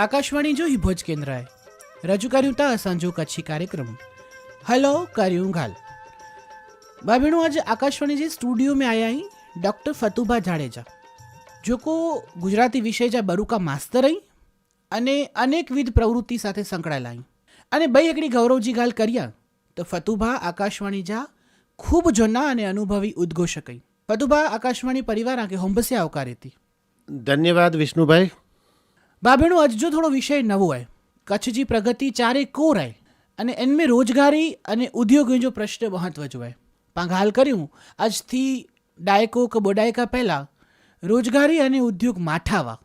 આકાશવાણી જો ભુજ કેન્દ્રએ. રજૂ કર્યું તા સાંજો કચ્છી કાર્યક્રમ. હલો, કર્યું ઘાલ ભાભીણું, આજે આકાશવાણી જે સ્ટુડિયો મેં આયા અહીં ડૉક્ટર ફતુભા જાડેજા. જો કો ગુજરાતી વિષય જા બરુકા માસ્તર અહીં અને અનેકવિધ પ્રવૃત્તિ સાથે સંકળાયેલા અહીં અને બે એકડી ગૌરવજી ગાલ કર્યા, તો ફતુભા આકાશવાણી જા ખૂબ જોના અને અનુભવી ઉદ્ઘોષક ફતુભા, આકાશવાણી પરિવાર આંકે હોંબસે આવકારી હતી ધન્યવાદ વિષ્ણુભાઈ. ભાભીણો આજ જો થોડો વિષય નવો હોય. કચ્છજી પ્રગતિ ચારે કોર હોય અને એનમે રોજગારી અને ઉદ્યોગની જો પ્રશ્ન મહત્વ જોવાય. પાંઘાલ કર્યું. આજથી ડાયકો કે બોડાયકા પહેલાં રોજગારી અને ઉદ્યોગ માઠાવા.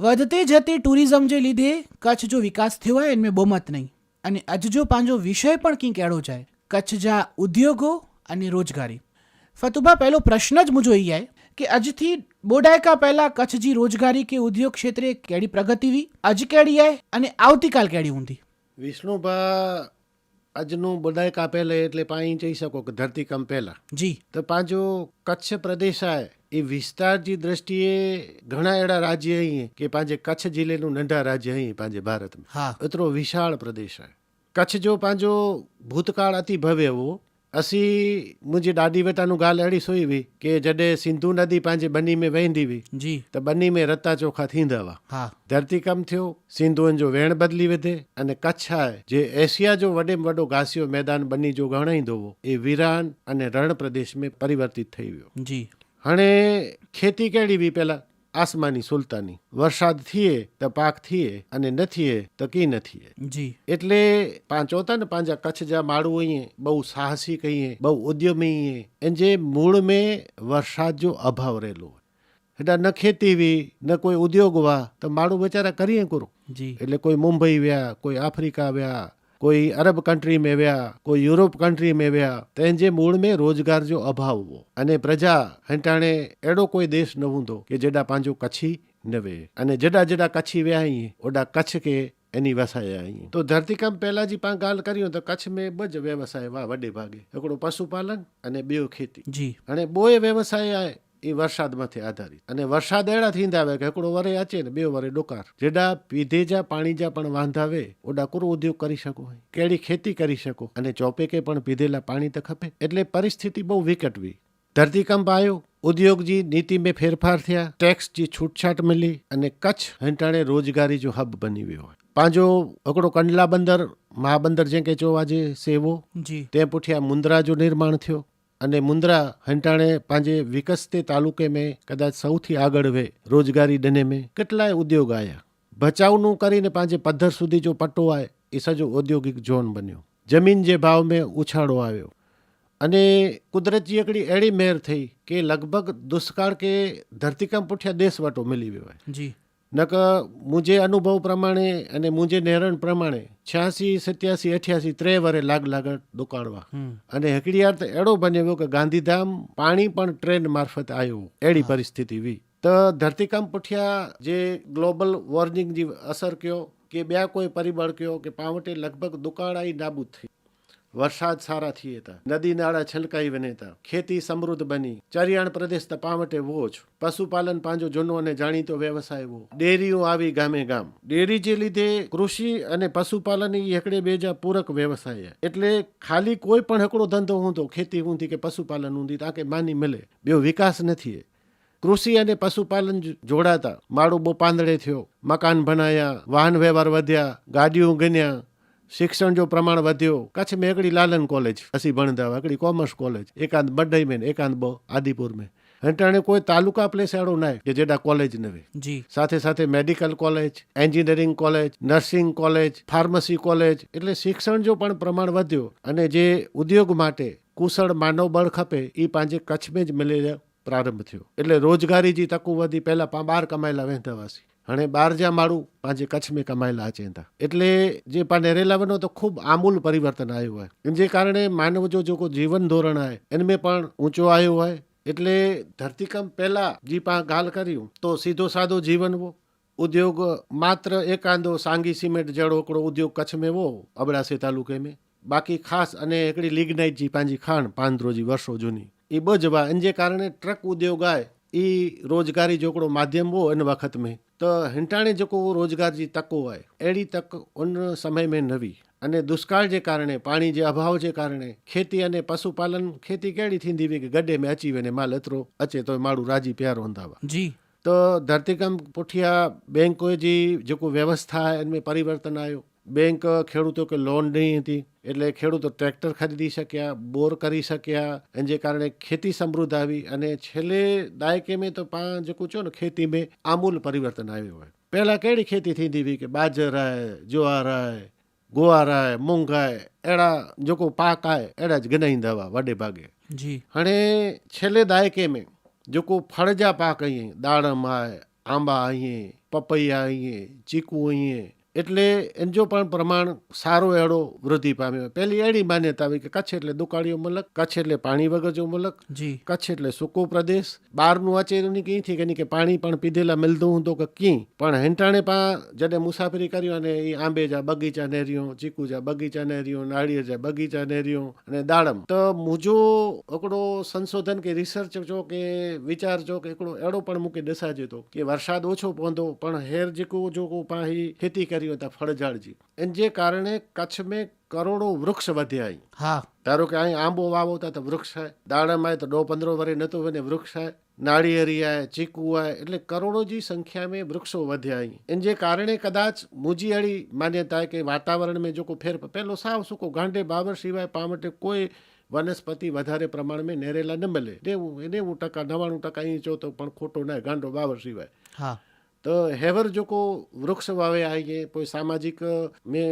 વધતે જતે ટુરિઝમ જે લીધે કચ્છ જો વિકાસ થયો હોય, એનમે બહુમત નહીં. અને આજ જો પાંજો વિષય પણ કંઈક એડો જાય, કચ્છ જા ઉદ્યોગો અને રોજગારી. ફતુભા, પહેલો પ્રશ્ન જ મુજો એ કે આજથી બે દાયકા પહેલા કચ્છજી રોજગારી કે ઉદ્યોગ ક્ષેત્રે કેડી પ્રગતિ વી આજ કેડી આય અને આવતીકાલ કેડી ઊંધી? વિષ્ણુભા આજનું બદાયકા પહેલે એટલે પાંચ જઈ શકો કે ધરતીકંપ પહેલા. જી. તો પાંચો કચ્છ પ્રદેશ આય એ વિસ્તારની દ્રષ્ટિએ ઘણા એડા રાજ્ય અહીં કે પાંજે કચ્છ જિલ્લેનું નંઢા રાજ્ય અહીં પાંજે ભારતમાં હા. એતરો વિશાળ પ્રદેશ આય. કચ્છ જો પાંજો ભૂતકાળ અતિ ભવ્ય હો असीं मुंहिंजी ॾाॾी वटां ॻाल्हि अहिड़ी सुई हुई की जॾहिं सिंधू नदी पंहिंजे बनी में वेंदी हुई जी त बनी में रता चोखा थींदा हुआ हा धरती कम थियो सिंधुअनि जो वेण बदिली वधे अने कच्छ आहे जे एशिया जो वॾे में वॾो घासियो मैदान बनी जो घणाईंदो हुओ ए वीरान अने रण प्रदेश में परिवर्तित थी वियो जी हाणे खेती कहिड़ी हुई पहिला આસમાની સુલતાની. વરસાદ થીએ તો પાક થીએ અને નથીએ તો કી નથીએ જી. એટલે પાંચોતા ને પાંજા કચ્છ જા માળું અહીંયા બહુ સાહસી કહીએ બહુ ઉદ્યમી એ જે મૂળ મેં વરસાદ જો અભાવ રહેલો એટલે ન ખેતી વી ન કોઈ ઉદ્યોગ વા તો માળું બચારા કરીએ કરું? એટલે કોઈ મુંબઈ વ્યા કોઈ આફ્રિકા વ્યા कोई अरब कंट्री में विया कोई यूरोप कंट्री में विया तंहिंजे मूल में रोज़गार जो अभाव हुओ अने प्रजा हटाणे अहिड़ो कोई देश न हूंदो की जेॾा पंहिंजो कच्छी न वेहे अने जेॾा जेॾा कच्छी विया आहीं ओॾा कच्छ खे એની વસાય आई તો ધરતીકંપ પહેલાં જી પાण ॻाल्हि करियूं त कच्छ में ॿ જ व्यवसाय हुआ वॾे भाॻे हिकिड़ो पशुपालन અને ॿियो खेती जी हाणे ॿियो व्यवसाय आहे એ વરસાદમાંથી આધારિત. અને વરસાદ એડાથી ઈંધાવે કે એકડો વરે આચે ને બે વરે ડોકાર. જેડા પીધેજા પાણીજા પણ વાંધાવે ઓડા કોરો ઉદ્યોગ કરી શકો હોય. કેળી ખેતી કરી શકો. અને ચોપેકે પણ પીધેલા પાણી તો ખપે. એટલે પરિસ્થિતિ બહુ વિકટવી ધરતીકંપ આવ્યો ઉદ્યોગજી નીતિ મેં ફેરફાર થયા. ટેક્સજી છૂટછાટ મળી. અને કચ્છ હેંટાણે રોજગારી જો હબ બની ગયો હોય. પાંજો અકડો કંડલા બંદર મહાબંદર જે કે જો આજે સેવો તે પૂઠ્યા મુન્દ્રા જો નિર્માણ થયો. અને મુન્દ્રા હંટાણે પાંજે વિકસતે તાલુકે મેં કદાચ સૌથી આગળ વે રોજગારી ડને મેં કેટલાય ઉદ્યોગ આવ્યા ભચાઉનું કરીને પાંજે પદ્ધર સુધી જો પટ્ટો આવે એ સજો ઔદ્યોગિક ઝોન બન્યો. જમીન જે ભાવ મેં ઉછાળો આવ્યો. અને કુદરતજી એકડી એડી મેર થઈ કે લગભગ દુષ્કાળ કે ધરતીકંપ ઉઠ્યા દેશવાટો મિલી વેવાય. જી. નકર મુજે અનુભવ પ્રમાણે અને મુજે નેરણ પ્રમાણે છ્યાસી સત્યાસી અઠ્યાસી ત્રે વરે લાગ લાગડ દુકાળવા. અને હકડીયાર તો એડો બન્યો કે ગાંધીધામ પાણી પણ ટ્રેન મારફત આવ્યું એડી પરિસ્થિતિ વી. તો ધરતીકંપ પુઠિયા જે ગ્લોબલ વોર્મિંગ જે અસર કયો કે બે કોઈ પરિબળ કયો કે પાવટે લગભગ દુકાળાઈ નાબૂદ થઈ. વરસાદ સારા થઈએ તા. નદી નાળા છલકાઈ વને તા. ખેતી સમૃદ્ધ બની. ચરિયાણ પ્રદેશ પામટે વોજ પશુપાલન પાંજો જૂનો અને જાણીતો વ્યવસાય એવો ડેરીઓ આવી ગામે ગામ. ડેરી જે લીધે કૃષિ અને પશુપાલન એ એકડે બેજા પૂરક વ્યવસાય એટલે ખાલી કોઈ પણ હકડો ધંધો હું તો ખેતી ઊંધી કે પશુપાલન ઊંધી, તાકે માની મળે બે વિકાસ નથી કૃષિ અને પશુપાલન જોડાતા. માળું બો પાંદડે થયો. મકાન બનાયા વાહન વ્યવહાર વધ્યા, ગાડીઓ ગણ્યા શિક્ષણ જો પ્રમાણ વધ્યો કચ્છમાં એકડી લાલન કોલેજ હસી ભણતા એકડી કોમર્स કોલેજ એકાંત બડઈ મેં એકાંત બો આદિપુર મેં. હેટાણે કોઈ તાલુકા પ્લેસ એડો નાય કે જેડા કોલેજ નવે જી. સાથે સાથે medical college engineering college nursing college pharmacy college એટલે શિક્ષણ જો પણ પ્રમાણ વધ્યો અને જે ઉદ્યોગ માટે કુશળ માનવબળ ખપે એ પાંજે કચ્છમાં જ મેળે પ્રારંભ થયો. એટલે રોજગારી જે તકો વધી પહેલાં બહાર કમાયેલા વહેતા વાસી. અને બાર જ્યાં માળું પાંજે કચ્છ મેં કમાયેલા ચેંતા એટલે જે પાનેરેલાવનો તો ખૂબ આમૂલ પરિવર્તન આવ્યું હોય. જે કારણે માનવ જો જો કોઈ જીવન ધોરણ આવે, એને મેં પણ ઊંચો આવ્યો હોય. એટલે ધરતીકંપ પહેલાં જે પા ગાલ કર્યું, તો સીધો સાદો જીવનવો ઉદ્યોગ માત્ર એકાંદો સાંગી સિમેન્ટ જળ ઓકડો ઉદ્યોગ કચ્છ મેં વો, અબડાસી તાલુકે મેં. બાકી ખાસ અને એકડી લિગ્નાઇટ જી પાંજી ખાણ પાંદરોજી વર્ષો જૂની. એ બજવા અને જે કારણે ટ્રક ઉદ્યોગ આવે એ રોજગારી જોકડો માધ્યમ હો એન વખત મેં. त हिंटाणे जेको रोज़गार जी तक आहे अहिड़ी तक उन समय में न हुई अने दुष्काल जे कारण पाणी जे अभाव जे कारण खेती अने पशुपालन खेती कहिड़ी थींदी हुई की गॾे में अची वञे माल एतिरो अचे त माण्हू राजी प्यार हूंदा हुआ जी त धरतीकंप पुठियां बैंक जी जेको व्यवस्था आहे इन में परिवर्तन आयो બેંક ખેડૂતો કે લોન નહીં હતી એટલે ખેડૂતો ટ્રેક્ટર ખરીદી શક્યા બોર કરી શક્યા અને જે કારણે ખેતી સમૃદ્ધ આવી અને છેલ્લે દાયકે મેં તો પાંચ જે કૂચો ને ખેતી મેં આમૂલ પરિવર્તન આવ્યું હોય. પહેલાં કેડી ખેતી થતી હતી કે બાજરાય જુવારાય ગુવારાય મૂંગાય એડા જોકો પાક આય એડા જ ગનાઈ દવા વડે ભાગે. જી. હણે છેલ્લે દાયકે મેં જોકો ફળજા પાક અહીં દાડમ આય આંબા અહીં પપૈયા અહીં ચીકુ અહીં એટલે એનજો પણ પ્રમાણ સારો એડો વૃદ્ધિ પામ્યો. પહેલી એડી માન્યતા આવી કે કચ્છ એટલે દુકાળીઓ મલક કચ્છ એટલે પાણી વગરજો મલક જી. કચ્છ એટલે સૂકો પ્રદેશ. બહારનું વાંચે એની કઈ થી કે કે પાણી પણ પીધેલા મિલતું હું તો કે કી પણ હેંટાણે પા જડે મુસાફરી કર્યો અને એ આંબેજા બગીચા નેરિયો ચીકુ જા બગીચા નેરિયો નાળિયેર જા બગીચા નેરિયો અને દાડમ. તો મુજો એકડો સંશોધન કે રિસર્ચ જો કે વિચાર જો કે એકડો એડો પણ મૂકે દસાજે તો કે વરસાદ ઓછો પહોંધો પણ હેર જેકો જો પા ખેતી કરી ફળિયું હતા ફળઝાડજી. એને જે કારણે કચ્છમાં કરોડો વૃક્ષ વધ્યા અહીં. હા. ધારો કે અહીં આંબો વાવો તો વૃક્ષ હે દાડામાં તો દો પંદરો વરે નતું હોય ને વૃક્ષ હે નાળિયેરી આય ચીકુ આય એટલે કરોડોજી સંખ્યામાં વૃક્ષો વધ્યા અહીં. એને જે કારણે કદાચ મુજીયાળી માન્યતા કે વાતાવરણમાં જો કોઈ ફેર પહેલો સાવ સૂકો ગાંડે બાબર સિવાય પામટે કોઈ વનસ્પતિ વધારે પ્રમાણમાં નેરેલા ન મળે. નેવું નેવું ટકા નવાણું ટકા અહીં જો તો પણ ખોટો ના ગાંડો બાબર સિવાય. હા. તો હેવર જોકો વૃક્ષ વાવે આવીએ आई સામાજિક कोई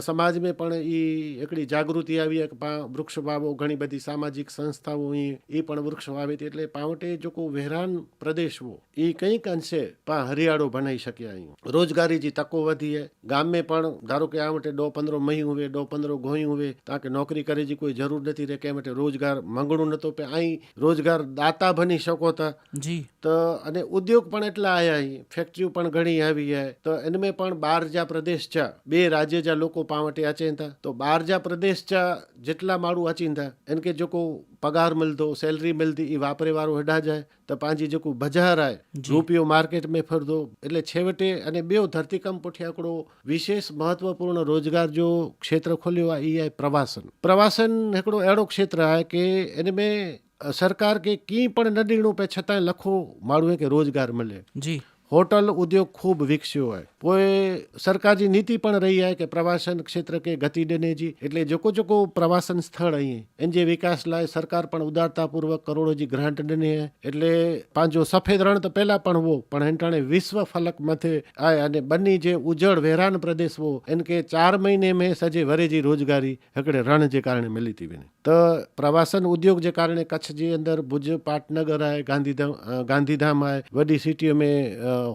સમાજમાં પણ એ એકડી જાગૃતિ આવી કે પા, વૃક્ષ વાવો, ઘણી બધી સામાજિક સંસ્થાઓ એ પણ વૃક્ષ વાવે એટલે પાવટે જો વહેરાન પ્રદેશ પ્રદેશવો એ કંઈક અંશે પા હરિયાળો બનાવી શકે અહીં રોજગારી જી તકો વધી હે, ગામે પણ ધારો કે આવટે ડો પંદરો મહી હુવે ડો પંદરો ગોઈ હુવે તાકે નોકરી કરે જે કોઈ જરૂર નથી રહે, કે માટે રોજગાર મંગણું નતો પે અહીં રોજગાર દાતા બની શકો તા. જી. તો અને ઉદ્યોગ પણ એટલા આવ્યા અહીં ફેક્ટરીઓ પણ ઘણી આવી જાય તો એનમે પણ બાર જા પ્રદેશ ચા બે રાજ્ય જા લોકો પાવટે આચીંતા. તો બાર જા પ્રદેશ ચા જેટલા માળું આચીંતા એનકે જોકો પગાર मिलंदो સેલરી मिलंदी એ વાપરે વાળો હડા જાય તો પાંજી જોકો બજાર આય રૂપિયો માર્કેટ મેં ફરદો એટલે છેવટે અને બેવ ધરતીકંપ ઉઠ્યાકડો વિશેષ મહત્વપૂર્ણ રોજગાર જો ક્ષેત્ર ખોલ્યો આ એ પ્રવાસન. પ્રવાસન હિકડો અહેड़ो ક્ષેત્ર आहे કે એનમે सरकार खे कीअं पण न ॾियणो पए छतांइ लखो माण्हूअ खे रोजगार मिले જી હોટલ ઉદ્યોગ ખૂબ વિકસ્યો હોય. કોઈ સરકારની નીતિ પણ રહી હોય કે પ્રવાસન ક્ષેત્ર કે ગતિ ડનેજી એટલે જોકો જોકો પ્રવાસન સ્થળ અહીં. એન જે વિકાસ લાય સરકાર પણ ઉદારતાપૂર્વક કરોડોજી ગ્રાન્ટ ડને એટલે પાંજો સફેદ રણ તો પહેલા પણ હો, પણ હેંટાણે વિશ્વ ફલક મથે આય અને બની જે ઉજળ વેરાન પ્રદેશ હો, એન કે ચાર મહિને મેં સજે વરેજી રોજગારી હકડે રણ જે કારણે મિલી હતી બને તો પ્રવાસન ઉદ્योग જે કારણે કચ્છ જે અંદર ભુજ, પાટનગર આય, ગાંધીધામ ગાંધીધામ આય, વડી સિટીઓ મેં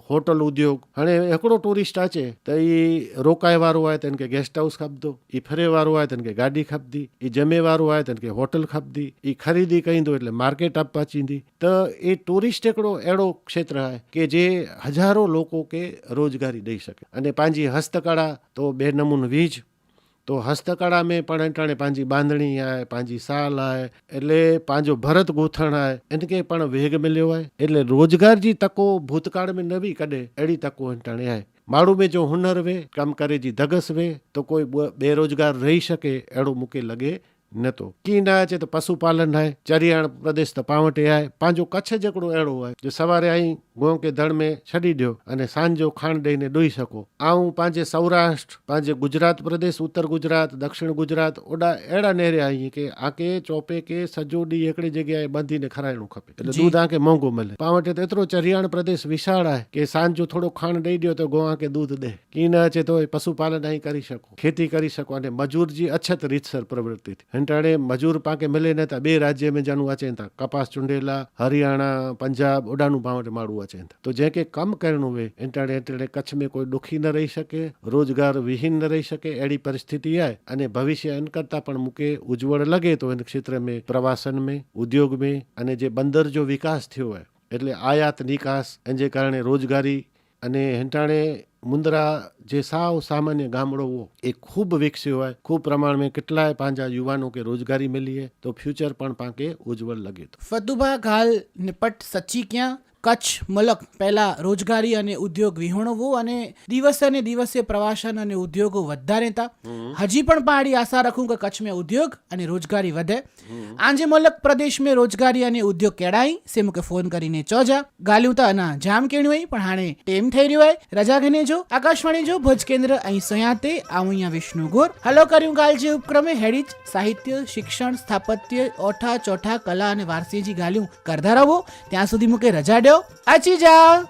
होटल उद्योग हाणे हिकिड़ो टूरिस्ट अचे त ई रोकाए वारो आहे त हिनखे गेस्ट हाउस खपंदो ई फिरे वारो आहे त हिनखे गाॾी खपंदी ई जमे वारो आहे त हिनखे होटल खपंदी ई ख़रीदी कंदो એટલે માર્કેટ અપ પહોંચીंदी त એ ટુરિસ્ટ हिकिड़ो अहिड़ो ક્ષેત્ર आहे કે જે હજારો લોકો કે રોજગારી ॾेई શકે અને पंहिंजी હસ્તકળા તો બે નમૂન વીજ તો હસ્તકળા में પણ અટાણે पंहिंजी બાંધણી आहे पंहिंजी साल आहे એટલે पंहिंजो भरत ॻोथण आहे इनखे पण वेग मिलियो आहे એટલે रोजगार जी तको भूतकाल में न बि कॾहिं अहिड़ी तको अटाणे आहे माण्हू में जो हुनर वे कमु करे जी धगस वे त कोई ॿ- बेरोजगार रही सघे अहिड़ो मूंखे लॻे न थो कीन आहे चए त पशुपालन आहे चरियाण प्रदेश त पाण वटि आहे पंहिंजो कच्छ जेकड़ो अहिड़ो आहे जो सवारे आई गोह खे धड़ में छॾी ॾियो अने सांझो खाण ॾेई ने ॾुई सघो ऐं पंहिंजे सौराष्ट्र पंहिंजे गुजरात प्रदेश उत्तर गुजरात दक्षिण गुजरात ओॾा अहिड़ा नेरिया आई की आके चौपे खे सॼो ॾींहुं हिकिड़ी जॻहि बंदीने खाराइणो खपे એટલે દૂધ આંકે મોંઘું મળે પાણ વટે તો એતરો ચરિયાણ પ્રદેશ વિશાળ આહે કે સાંજ જો થોડો ખાણ દઈ દો તો ગોવા કે દૂધ દે કી ન અચે તો પશુપાલન અહીં કરી શકો ખેતી કરી શકો અને મજૂર જી અછત રીતસર પ્રવૃત્તિ હેંટાણે મજૂર પાકે મળે ને બે રાજ્ય મેં જાણું વાંચે કપાસ, ચૂંડેલા, હરિયાણા, પંજાબ, ઓડાનું ભાવ માળું વાંચે તો. જે કે કમ કરણું હોય હેંટાણે હેંટાણે કચ્છ મેં કોઈ દુખી ન રહી શકે, રોજગાર વિહીન ન રહી શકે, એડી પરિસ્થિતિ આવે અને ભવિષ્ય એન કરતાં પણ મૂકે ઉજ્જવળ લગે તો એના ક્ષેત્ર મેં પ્રવાસન મેં, ઉદ્યોગ મેં અને જે બંદર જો વિકાસ થયો હોય, એટલે આયાત નિકાસ એને કારણે રોજગારી અને હેંટાણે મુંદરા જે સાવ સામાન્ય ગામડો એ ખૂબ વિકસ્યો હોય. ખૂબ પ્રમાણમાં કેટલાય પાંજા યુવાનો કે રોજગારી મળીએ તો ફ્યુચર પણ પાંકે ઉજ્જવળ લગે તો. ફતુભા હાલ નિપટ સચ્ચી ક્યાં? કચ્છ મલક પહેલાં રોજગારી અને ઉદ્યોગ વિહોણવું અને દિવસે ને દિવસે પ્રવાસન અને ઉદ્યોગો વધતા રહેતા. હજી પણ પહાડી આશા રાખું કે કચ્છ મેં ઉદ્योग અને રોજગારી વધે. આંજે મલક પ્રદેશ મેં રોજગારી અને ઉદ્યોગ કેળાઈ. સે મુકે ફોન કરીને ચોજા. ગાલ્યું તો ના જામ કેણ્યું હોય પણ હાણે ટેમ થઈ રહ્યો હોય રજા ઘને જો આકાશવાણી જો ભજ કેન્દ્ર અહીં સયાતે આવું અહીંયા વિષ્ણુ ગોર. હલો કર્યું કાલ જે ઉપક્રમે હેડીજ સાહિત્ય શિક્ષણ સ્થાપત્ય ઓઠા ચોઠા કલા અને વારસીજી ગાલ્યું કરતા રહો. ત્યાં સુધી મુકે રજા ડ્યો આચી જા